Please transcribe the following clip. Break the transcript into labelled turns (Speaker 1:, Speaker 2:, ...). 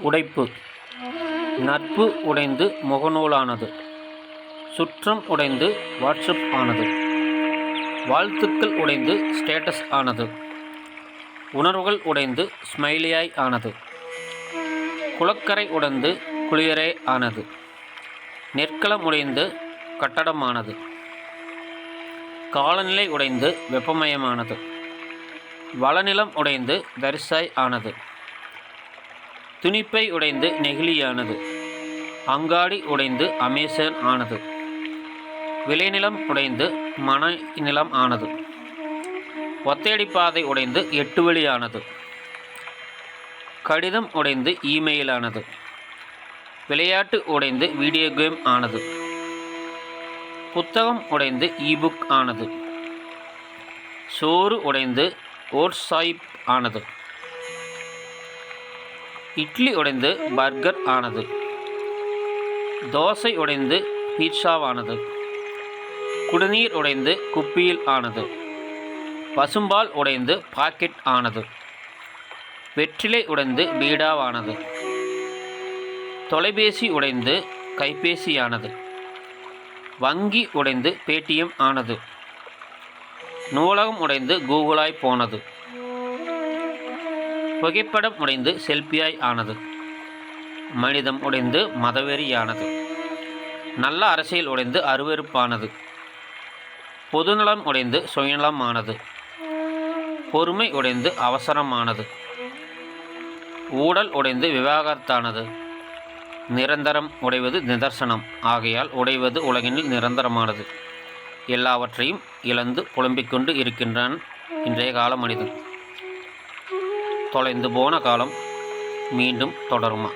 Speaker 1: உடைப்பு. நட்பு உடைந்து முகநூலானது. சுற்றம் உடைந்து வாட்ஸ்அப் ஆனது. வாழ்த்துக்கள் உடைந்து ஸ்டேட்டஸ் ஆனது. உணர்வுகள் உடைந்து ஸ்மைலியாய் ஆனது. குளக்கரை உடைந்து குளியரே ஆனது. நெற்களம் உடைந்து கட்டடமானது. காலநிலை உடைந்து வெப்பமயமானது. வளநிலம் உடைந்து தரிசாய் ஆனது. துணிப்பை உடைந்து நெகிழியானது. அங்காடி உடைந்து அமேசான் ஆனது. விளைநிலம் உடைந்து மன நிலம் ஆனது. ஒத்தையடி பாதை உடைந்து எட்டு வழியானது கடிதம் உடைந்து இமெயில் ஆனது. விளையாட்டு உடைந்து வீடியோ கேம் ஆனது. புத்தகம் உடைந்து இபுக் ஆனது. சோறு உடைந்து ஓட்ஸாயிப் ஆனது. இட்லி உடைந்து பர்கர் ஆனது. தோசை உடைந்து பீட்சாவானது. குடிநீர் உடைந்து குப்பியில் ஆனது. பசும்பால் உடைந்து பாக்கெட் ஆனது. வெற்றிலை உடைந்து பீடாவானது. தொலைபேசி உடைந்து கைபேசியானது. வங்கி உடைந்து பேடிஎம் ஆனது. நூலகம் உடைந்து கூகுளாய் போனது. புகைப்படம் உடைந்து செல்பியாய் ஆனது. மனிதம் உடைந்து மதவெறியானது. நல்ல அரசியல் உடைந்து அருவருப்பானது. பொதுநலம் உடைந்து சுயநலமானது. பொறுமை உடைந்து அவசரமானது. ஊடல் உடைந்து விவாகரத்தானது. நிரந்தரம் உடைவது நிதர்சனம். ஆகையால் உடைவது உலகினில் நிரந்தரமானது. எல்லாவற்றையும் இழந்து புலம்பிக் கொண்டு இருக்கின்றான் இன்றைய கால மனிதன். தொலைந்து போன காலம் மீண்டும் தொடருமா?